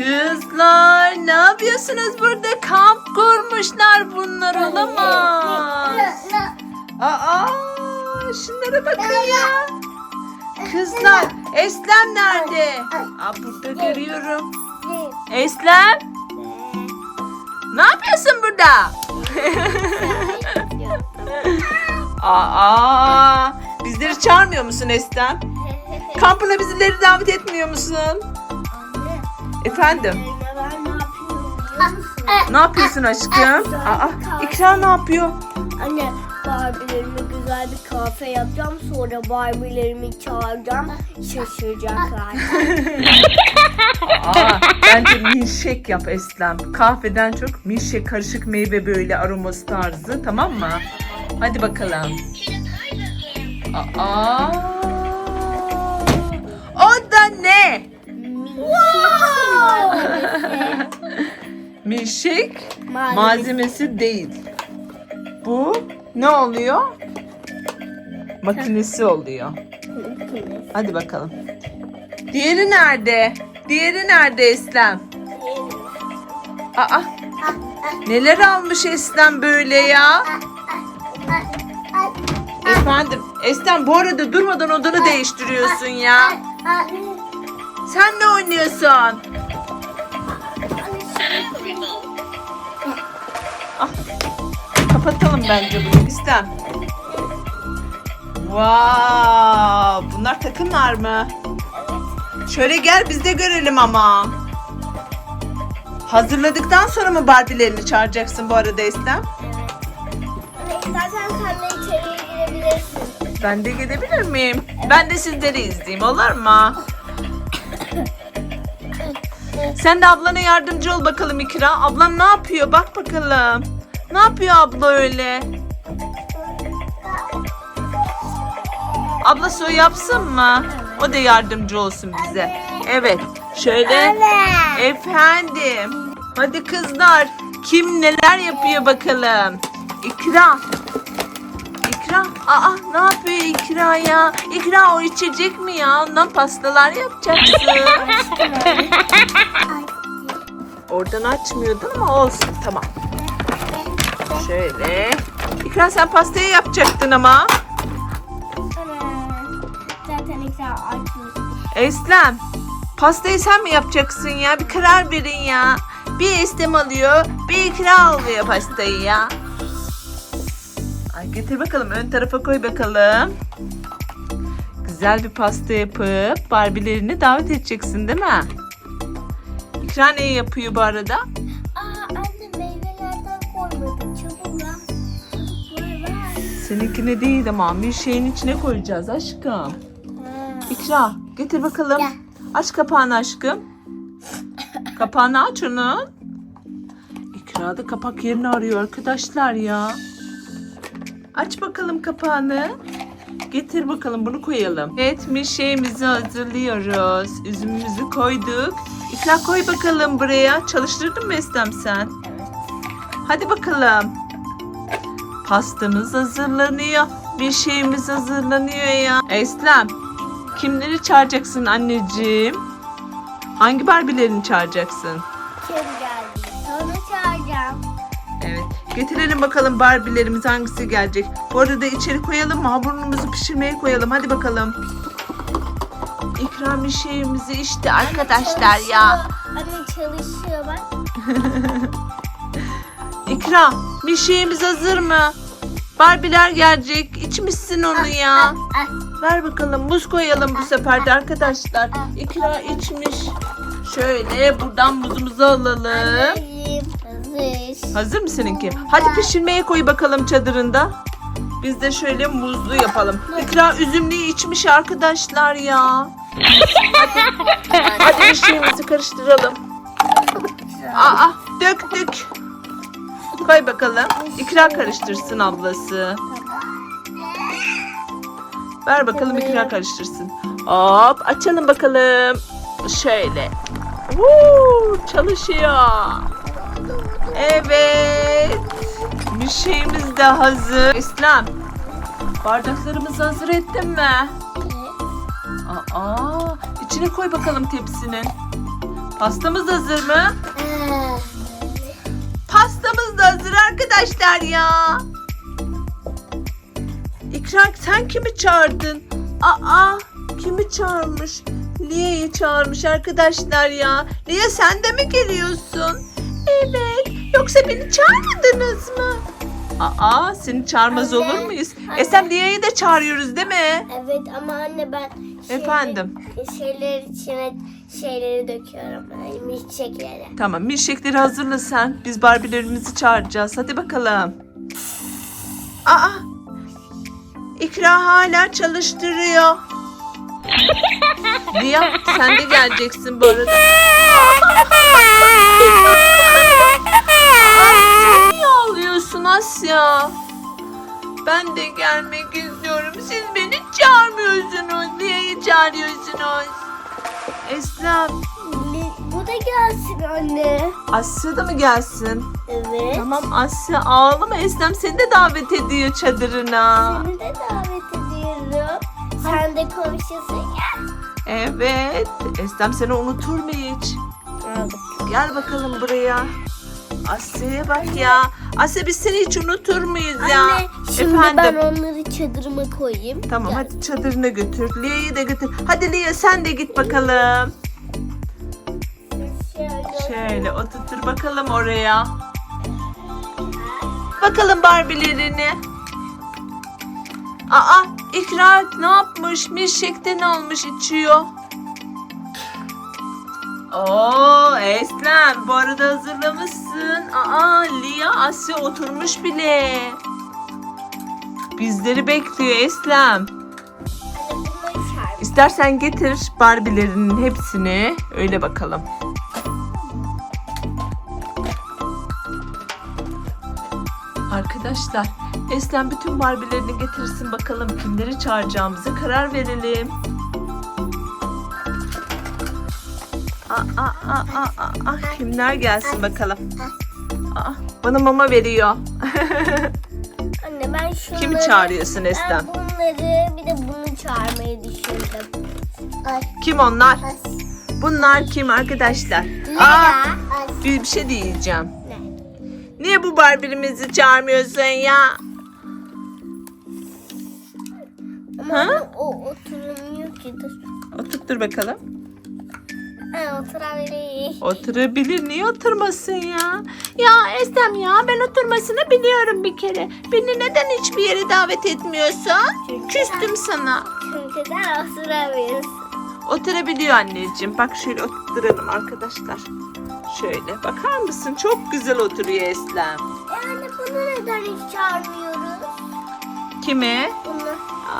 Kızlar ne yapıyorsunuz burada? Kamp kurmuşlar bunlar olamaz. Aa, şunlara bakın ya. Kızlar, Eslem nerede? Aa, burada görüyorum. Eslem, ne yapıyorsun burada? Aa, bizleri çağırmıyor musun Eslem? Kampına bizleri davet etmiyor musun? Efendim, ne yapıyorsun aşkım? Aa, İkra ne yapıyor? Anne Barbie'lerime güzel bir kahve yapacağım. Sonra Barbie'lerimi çağıracağım. Şaşıracaklar. Aa, bence milkshake yap Eslem. Kahveden çok milkshake karışık meyve böyle aroması tarzı tamam mı? Hadi bakalım. Aa. Milkshake malzemesi değil. Bu ne oluyor? Makinesi oluyor. Hadi bakalım. Diğeri nerede? Diğeri nerede Eslem? Aa, neler almış Eslem böyle ya? Efendim, Eslem bu arada durmadan odanı değiştiriyorsun ya. Sen ne oynuyorsun? Ah, kapatalım bence bunu Eslem. Wow, bunlar takımlar mı? Şöyle gel biz de görelim ama. Hazırladıktan sonra mı Barbie'lerini çağıracaksın bu arada Eslem? İstersen sen de içeriye girebilirsin. Ben de gelebilir miyim? Ben de sizleri izleyeyim olur mu? Sen de ablana yardımcı ol bakalım İkra. Ablan ne yapıyor? Bak bakalım. Ne yapıyor abla öyle? Abla su yapsın mı? O da yardımcı olsun bize. Evet. Şöyle. Efendim. Hadi kızlar. Kim neler yapıyor bakalım. İkra. İkra. Aa ne yapıyor İkra ya? İkra o içecek mi ya? Ondan pastalar yapacaksın. Oradan açmıyordun ama olsun tamam. Şöyle. İkra sen pastayı yapacaktın ama. Zaten ikram açmış. Eslem. Pastayı sen mi yapacaksın ya? Bir karar verin ya. Bir Eslem alıyor, bir ikra alıyor pastayı ya. Ay getir bakalım ön tarafa koy bakalım. Güzel bir pasta yapıp Barbie'lerini davet edeceksin değil mi? İkra ne yapıyor bu arada? Aa anne meyvelerden koymadım. Çabuk ver. Seninkine değil ama bir şeyin içine koyacağız aşkım. İkra getir bakalım. Gel. Aç kapağını aşkım. Kapağını aç onun. İkra da kapak yerini arıyor arkadaşlar ya. Aç bakalım kapağını. Getir bakalım bunu koyalım. Evet mişeğimizi hazırlıyoruz. Üzümümüzü koyduk. İkra koy bakalım buraya. Çalıştırdın mı Eslem sen? Hadi bakalım. Pastamız hazırlanıyor. Bir şeyimiz hazırlanıyor ya. Eslem, kimleri çağıracaksın anneciğim? Hangi Barbie'lerini çağıracaksın? Getirelim bakalım Barbie'lerimiz hangisi gelecek. Bu arada içeri koyalım mı? Hamurumuzu pişirmeye koyalım. Hadi bakalım. İkram bir şeyimizi işte arkadaşlar ya. Anne çalışıyor bak. İkram bir şeyimiz hazır mı? Barbie'ler gelecek. İçmişsin onu ya. Ver bakalım buz koyalım bu sefer de arkadaşlar. İkra içmiş. Şöyle buradan buzumuzu alalım. Hazır. Hazır mı seninki? Hadi pişirmeye koy bakalım çadırında. Biz de şöyle muzlu yapalım. İkra üzümlüyü içmiş arkadaşlar ya. Hadi, hadi bir şeyimizi karıştıralım. Aa döktük. Koy bakalım. İkra karıştırsın ablası. Ver bakalım ikra karıştırsın. Hop açalım bakalım. Şöyle. Woo, çalışıyor. Evet. Bir şeyimiz de hazır. İslam. Bardaklarımızı hazır ettin mi? Aa, içine koy bakalım tepsinin. Pastamız hazır mı? Ee, Pastamız da hazır arkadaşlar ya. İkra sen kimi çağırdın? Aa kimi çağırmış? Lia'yı çağırmış arkadaşlar ya. Lia sen de mi geliyorsun? Evet. Yoksa beni çağırmadınız mı? Aa seni çağırmaz Anne, olur muyuz? anne. Esem Lia'yı da çağırıyoruz değil mi? evet ama anne ben şeyleri- Efendim? şeyler içine şeyleri döküyorum. Yani milkshake'leri. Tamam milkshake'leri hazırla sen. Biz Barbie'lerimizi çağıracağız. Hadi bakalım. Aa! İkra hala çalıştırıyor. Lia sen de geleceksin bu arada. ağlıyorsun Asya? Ben de gelmek istiyorum. Siz beni çağırmıyorsunuz. Lia'yı çağırıyorsunuz. Eslem, Bu da gelsin anne. Asya da mı gelsin? Evet. Tamam Asya ağlama Eslem seni de davet ediyor çadırına. Seni de davet ediyorum. Sen de komşusun ya. Evet. Eslem seni unutur mu hiç? Gel bakalım buraya. Asya'ya bak ya. Asya biz seni hiç unutur muyuz ya? Anne şimdi Efendim. ben onları çadırıma koyayım. Tamam Gel. hadi çadırına götür. Lia'yı da götür. Hadi Lia sen de git bakalım. Şöyle. Şöyle oturtur bakalım oraya. Bakalım Barbie'lerini. Aa İkrar ne yapmış? Milkshake'ten almış içiyor. Oo Eslem bu arada hazırlamışsın. Aa Lia Asya oturmuş bile. Bizleri bekliyor Eslem. İstersen getir Barbie'lerinin hepsini. Öyle bakalım. Arkadaşlar Eslem bütün Barbie'lerini getirsin bakalım kimleri çağıracağımıza karar verelim. Aa, aa, aa, aa, aa, kimler gelsin bakalım. Aa, bana mama veriyor. Anne ben şunları... Kimi çağırıyorsun Eslem? Ben bunları bir de bunu çağırmayı düşündüm. Ay. Kim onlar? Bunlar kim arkadaşlar? Aa, bir, bir şey diyeceğim. Ne? Niye bu Barbie'mizi çağırmıyorsun ya? Ha? o oturmuyor ki dur. Oturttur bakalım. Ha oturabilir. Oturabilir. Niye oturmasın ya? Ya Estem ya ben oturmasını biliyorum bir kere. Beni neden hiçbir yere davet etmiyorsun? Çünkü- Küstüm sana. Çünkü sen oturamıyorsun. Oturabiliyor anneciğim. Bak şöyle oturtturalım arkadaşlar. Şöyle bakar mısın? Çok güzel oturuyor Eslem. Anne bunu neden hiç çağırmıyoruz? Kimi? Bunu.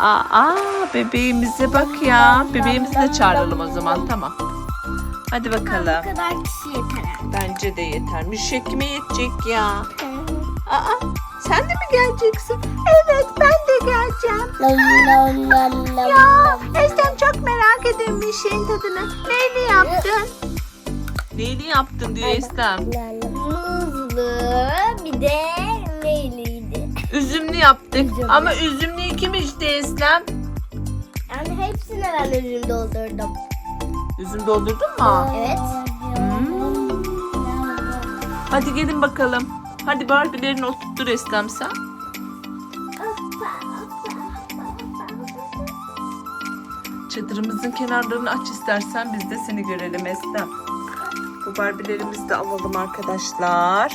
Aa, aa bebeğimize bak ya. Bebeğimizi de çağıralım o zaman tamam. Hadi Ha, bu bakalım. kadar kişi yeter. Bence de yeter. Müşek kime yetecek ya? Aa, sen de mi geleceksin? Evet ben de geleceğim. Ya Estem çok merak ediyorum Müşek'in tadını. Neyli yaptın? Neyli yaptın diyor Estem. Muzlu bir de neyliydi? Üzümlü yaptık. Üzümlü. Ama üzümlüyü kim içti Eslem? Yani hepsini ben ürün doldurdum. Üzüm doldurdun mu? Evet. Hmm. Hadi gelin bakalım. Hadi Barbie'lerini oturttur Eslem sen. Çadırımızın kenarlarını aç istersen biz de seni görelim Eslem. Bu Barbie'lerimizi de alalım arkadaşlar.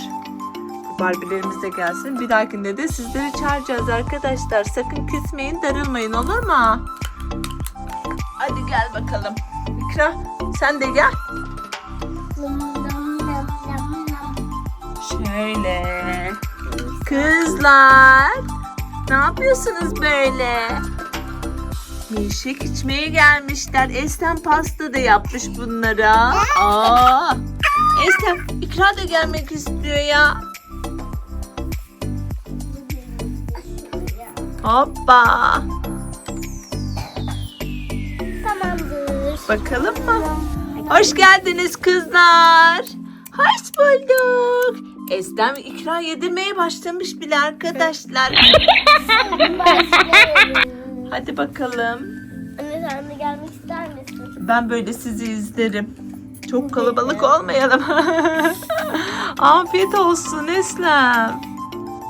Bu Barbie'lerimiz de gelsin. Bir dahakinde de sizleri çağıracağız arkadaşlar. Sakın küsmeyin, darılmayın olur mu? Hadi gel bakalım. İkra sen de gel. Şöyle. Kızlar. Ne yapıyorsunuz böyle? Milkshake içmeye gelmişler. Eslem pasta da yapmış bunlara. Aa. Eslem ikra da gelmek istiyor ya. Hoppa. Bakalım mı? Hoş geldiniz kızlar. Hoş bulduk. Eslem ikra yedirmeye başlamış bile arkadaşlar. Hadi bakalım. Anne sen de gelmek ister misin? Ben böyle sizi izlerim. Çok kalabalık olmayalım. Afiyet olsun Eslem.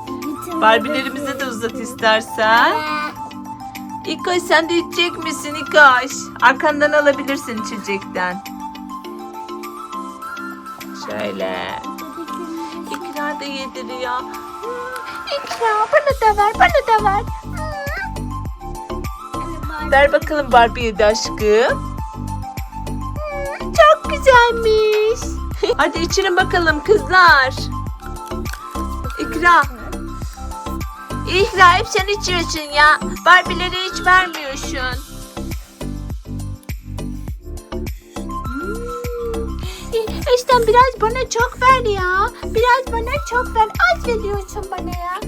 Bütün Barbie'lerimize de uzat istersen. İkoş sen de içecek misin İkoş? Arkandan alabilirsin içecekten. Şöyle. İkra da yediriyor. İkra bana da ver bana da ver. Ver bakalım Barbie yedi aşkım. Çok güzelmiş. Hadi içirin bakalım kızlar. İkra. İkra hep sen içiyorsun ya. Barbie'lere hiç vermiyorsun. İşte biraz bana çok ver ya. Biraz bana çok ver. Az veriyorsun bana ya.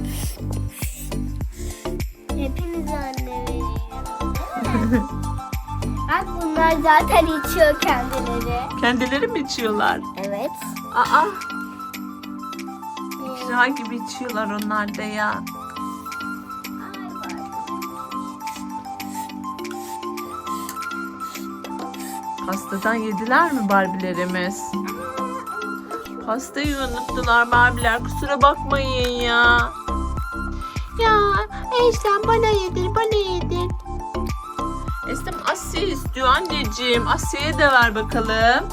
Hepiniz anne veriyorum. Bak bunlar zaten içiyor kendileri. Kendileri mi içiyorlar? Evet. Aa. İkra gibi içiyorlar onlar da ya. Pastadan yediler mi Barbie'lerimiz? Pastayı unuttular Barbie'ler kusura bakmayın ya. Ya Eslem bana yedir bana yedir. Eslem Asya istiyor anneciğim. Asya'ya da ver bakalım.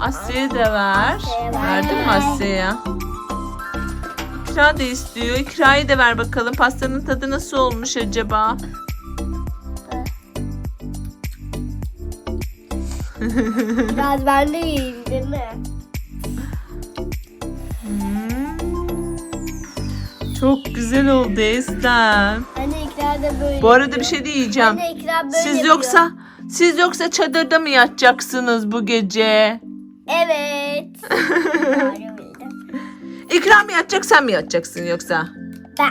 Asya'ya da ver. Verdin mi Asya'ya? İkra da istiyor. İkra'yı da ver bakalım. Pastanın tadı nasıl olmuş acaba? Biraz ben de yiyeyim değil mi? Hmm. Çok güzel oldu Eslem. Anne ikrar da böyle Bu arada bir şey diyeceğim. Anne ikrar böyle Siz yapıyor. yoksa siz yoksa çadırda mı yatacaksınız bu gece? Evet. İkram mı yatacak sen mi yatacaksın yoksa? Ben.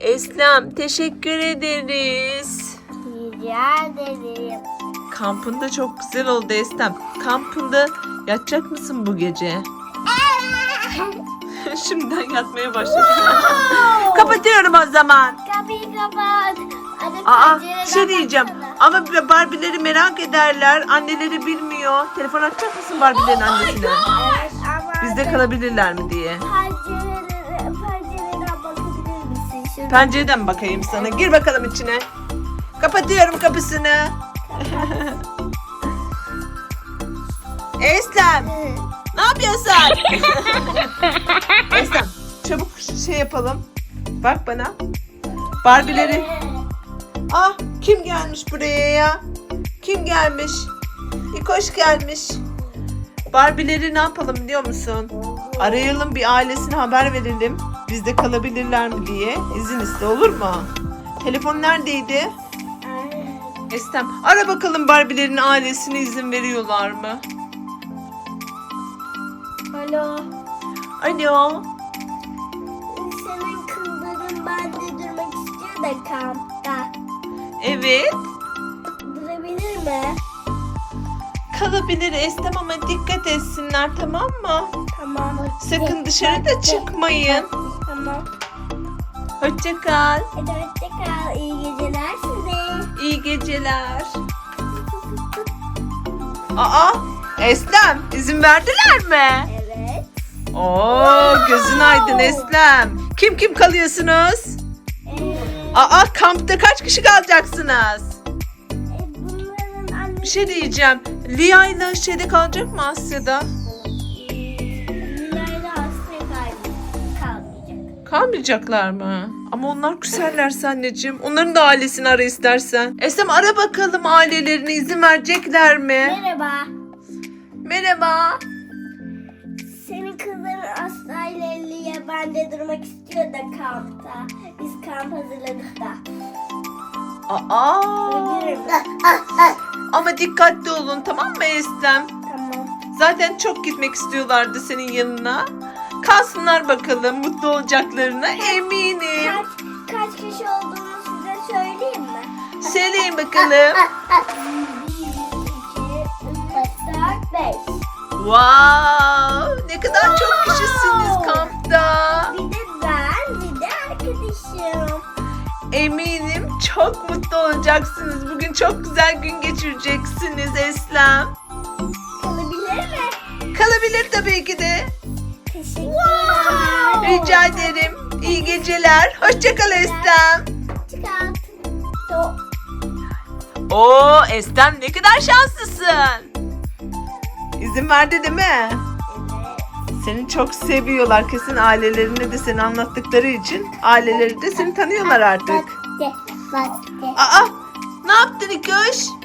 Eslem teşekkür ederiz. Rica ederim. Kampında çok güzel oldu Eslem. Kampında yatacak mısın bu gece? Şimdiden yatmaya başladım. Kapatıyorum o zaman. Kapıyı kapat. Aa pencereden şey diyeceğim. baksana. Ama Barbie'leri merak ederler. Anneleri bilmiyor. Telefon açacak mısın Barbie'lerin annesine? Evet ama Bizde kalabilirler mi diye. pencereden, pencereden bakabilir misin? Şurada. Pencereden mi bakayım sana? Gir bakalım içine. Kapatıyorum kapısını. Eslem ne yapıyorsun? Eslem çabuk şey yapalım. Bak bana. Barbie'leri. Ah kim gelmiş buraya ya? Kim gelmiş? İkoş gelmiş. Barbie'leri ne yapalım biliyor musun? Arayalım bir ailesine haber verelim. Bizde kalabilirler mi diye. İzin iste olur mu? Telefon neredeydi? Estem ara bakalım Barbie'lerin ailesine izin veriyorlar mı? Alo. Alo. Senin kızların bende durmak istiyor da kampta. Evet. Durabilir mi? Kalabilir Estem ama dikkat etsinler tamam mı? Tamam. Sakın dışarıda çıkmayın. Tamam. Hoşça kal. Hadi hoşça kal. İyi. İyi geceler. Aa Eslem izin verdiler mi? Evet. Oo gözün aydın Eslem. Kim kim kalıyorsunuz? Ee, Aa kampta kaç kişi kalacaksınız? e, Bir şey diyeceğim. Lia ile şeyde kalacak mı Asya'da? Kalmayacaklar mı? Ama onlar küserlerse anneciğim. Onların da ailesini ara istersen. Esem ara bakalım ailelerini izin verecekler mi? Merhaba. Merhaba. Senin kızların Aslı ile Liye bende durmak istiyor da kampta. Biz kamp hazırladık da. Aa. Ama dikkatli olun tamam mı Eslem? tamam. Zaten çok gitmek istiyorlardı senin yanına. Kalsınlar bakalım mutlu olacaklarına eminim. Kaç, kaç kişi olduğunu size söyleyeyim mi? Söyleyin bakalım. 1, 2, 3, 4, 5. Wow, ne kadar çok kişisiniz kampta. Bir de ben, bir de arkadaşım. Eminim çok mutlu olacaksınız. Bugün çok güzel gün geçireceksiniz Eslem. Kalabilir mi? Kalabilir tabii ki de. Teşekkürler. Rica ederim. İyi geceler. Hoşçakal Eslem. Çıkart. Oo Eslem ne kadar şanslısın. İzin verdi değil mi? Seni çok seviyorlar. Kesin ailelerine de seni anlattıkları için aileleri de seni tanıyorlar artık. Aa ne yaptın?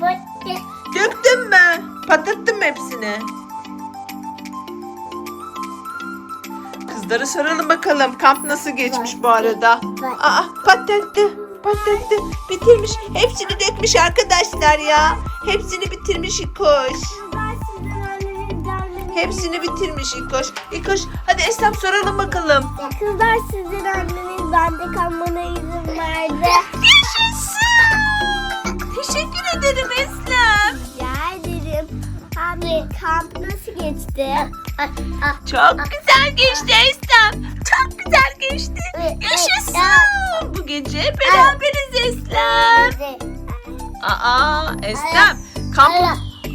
Battı. Döktün mü? Patlattın mı hepsini? Kızlara soralım bakalım kamp nasıl geçmiş bu arada. Aa patlattı. Patlattı. Bitirmiş. Hepsini dökmüş arkadaşlar ya. Hepsini bitirmiş İkoş. Hepsini bitirmiş İkoş. İkoş hadi Eslem soralım bakalım. Kızlar sizin anneniz bende kalmana izin verdi. Yaşasın. Teşekkür ederim Eslem. Kamp nasıl geçti? Çok güzel geçti Eslem. Çok güzel geçti. Yaşasın. Bu gece beraberiz Eslem. Aa Eslem. Kamp...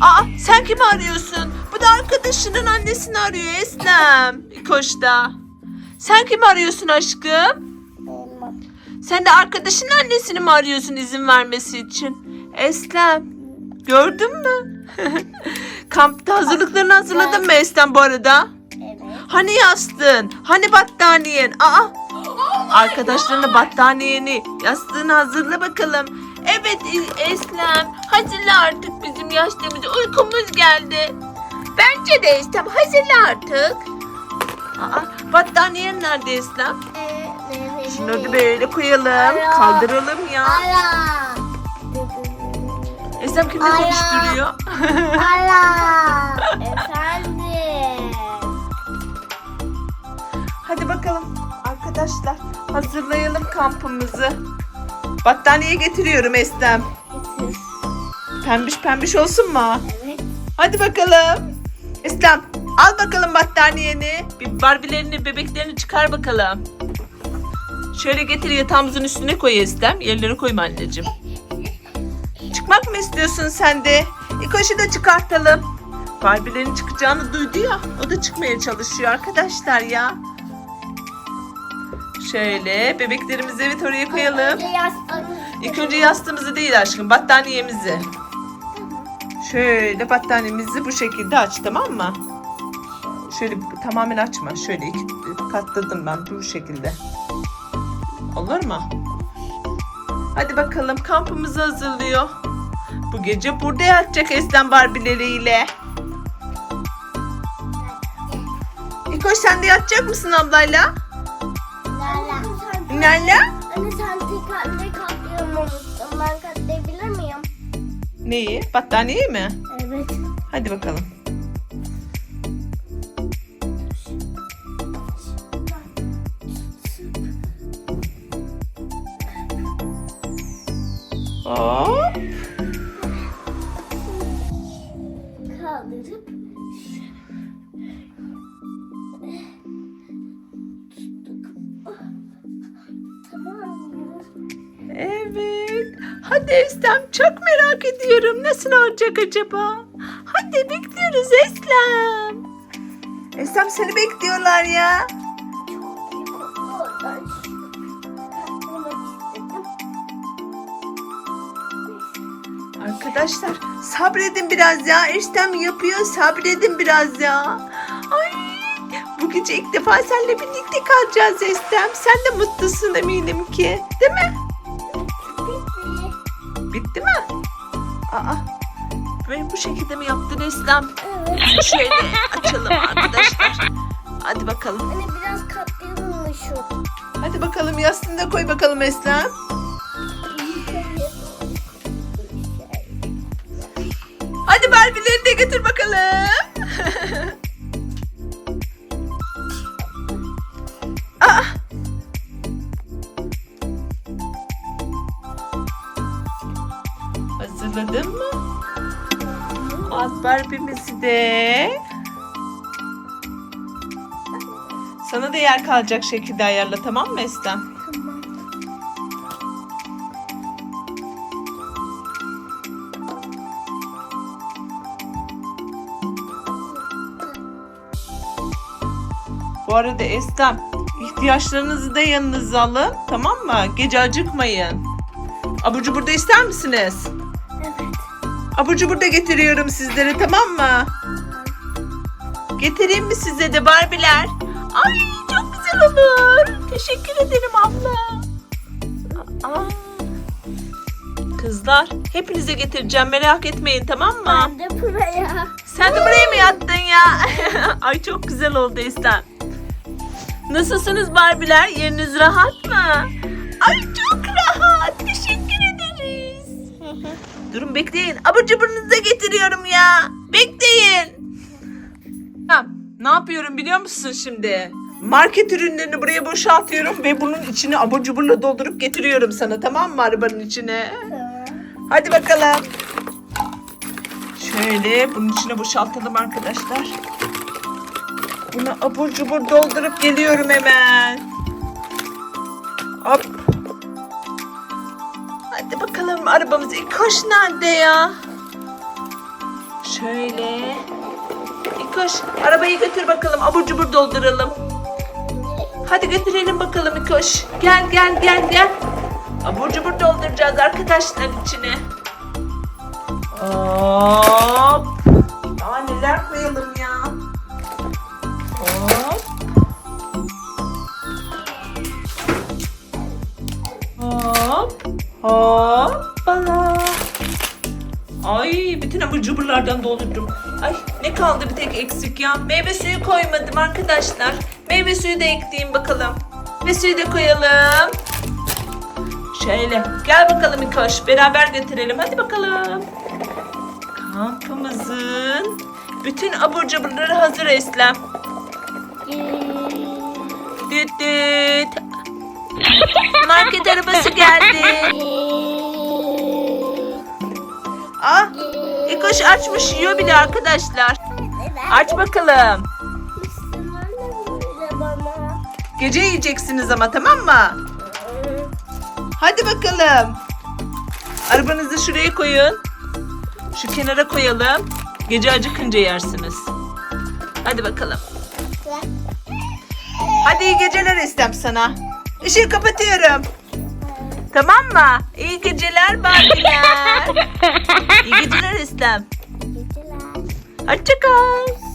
Aa sen kimi arıyorsun? Bu da arkadaşının annesini arıyor Eslem. Koşta. Sen kimi arıyorsun aşkım? Sen de arkadaşının annesini mi arıyorsun izin vermesi için? Eslem. Gördün mü? Kampta hazırlıklarını hazırladın mı Eslem bu arada? Evet. Hani yastığın? Hani battaniyen? Aa! Arkadaşlarına battaniyeni, yastığını hazırla bakalım. Evet İ- Eslem, hazırla artık bizim yastığımızı. Uykumuz geldi. Bence de Eslem, hazırla artık. Aa, battaniyen nerede Eslem? Şunları da böyle koyalım, kaldıralım ya. Allah. Eslem kimle Ara. konuşturuyor? Allah. Efendim. Hadi bakalım arkadaşlar, hazırlayalım kampımızı. Battaniye getiriyorum Eslem. Pembiş pembiş olsun mu? Evet. Hadi bakalım. İslam al bakalım battaniyeni. Bir barbilerini bebeklerini çıkar bakalım. Şöyle getir yatağımızın üstüne koy İslam. Yerlerine koyma anneciğim. Çıkmak mı istiyorsun sen de? İkoş'u da çıkartalım. Barbilerin çıkacağını duydu ya. O da çıkmaya çalışıyor arkadaşlar ya. Şöyle bebeklerimizi evet oraya koyalım. İlk önce yastığımızı değil aşkım battaniyemizi. Şöyle battaniyemizi bu şekilde aç tamam mı? Şöyle tamamen açma. Şöyle iki katladım ben bu şekilde. Olur mu? Hadi bakalım kampımızı hazırlıyor. Bu gece burada yatacak Eslem Barbileriyle. İkoş sen de yatacak mısın ablayla? Lala. Nerede? Anne sen tekerle katlayamamışsın. Ben katlayabilir miyim? Neyi? Battaniyeyi mi? Evet. Hadi bakalım. Hop. Evet. Hadi Eslem çok merak ediyorum. Nasıl olacak acaba? Hadi bekliyoruz Eslem. Eslem seni bekliyorlar ya. Arkadaşlar sabredin biraz ya. Eslem yapıyor sabredin biraz ya. Ay bu gece ilk defa seninle birlikte kalacağız Eslem. Sen de mutlusun eminim ki. Değil mi? Böyle bu şekilde mi yaptın Eslem? Evet. Şöyle açalım arkadaşlar. Hadi bakalım. Anne biraz katlayalım mı şu? Hadi bakalım yastığını da koy bakalım Eslem. Hadi Barbie'leri de getir bakalım. Barbie'mizi de sana da yer kalacak şekilde ayarla tamam mı Esten? Tamam. Bu arada Esten ihtiyaçlarınızı da yanınıza alın tamam mı? Gece acıkmayın. Abur cubur da ister misiniz? Abur cubur da getiriyorum sizlere tamam mı? Getireyim mi size de Barbiler? Ay çok güzel olur. Teşekkür ederim abla. Aa. Kızlar hepinize getireceğim merak etmeyin tamam mı? Ben de buraya. Sen de buraya mı yattın ya? Ay çok güzel oldu İstem. Nasılsınız Barbiler? Yeriniz rahat mı? Durun bekleyin. Abur cuburunuzu getiriyorum ya. Bekleyin. Tamam. Ne yapıyorum biliyor musun şimdi? Market ürünlerini buraya boşaltıyorum ve bunun içine abur cuburla doldurup getiriyorum sana tamam mı arabanın içine? Hadi bakalım. Şöyle bunun içine boşaltalım arkadaşlar. Buna abur cubur doldurup geliyorum hemen. Hop. Hadi bakalım arabamız İkoş nerede ya? Şöyle. İkoş arabayı götür bakalım abur cubur dolduralım. Hadi götürelim bakalım İkoş. Gel gel gel gel. Abur cubur dolduracağız arkadaşların içine. Hop. Aa neler koyalım ya. Hoppala. Ay bütün abur cuburlardan doldurdum. Ay ne kaldı bir tek eksik ya. Meyve suyu koymadım arkadaşlar. Meyve suyu da ekleyeyim bakalım. Meyve suyu da koyalım. Şöyle gel bakalım İkoş beraber götürelim hadi bakalım. Kampımızın bütün abur cuburları hazır Eslem. Düt düt. Market arabası geldi. Ah, İkoş açmış yiyor bile arkadaşlar. Aç bakalım. Gece yiyeceksiniz ama tamam mı? Hadi bakalım. Arabanızı şuraya koyun. Şu kenara koyalım. Gece acıkınca yersiniz. Hadi bakalım. Hadi iyi geceler istem sana. Işığı kapatıyorum. Tamam mı? İyi geceler Barbiler. iyi geceler istem. Geceler. Hoşçakal.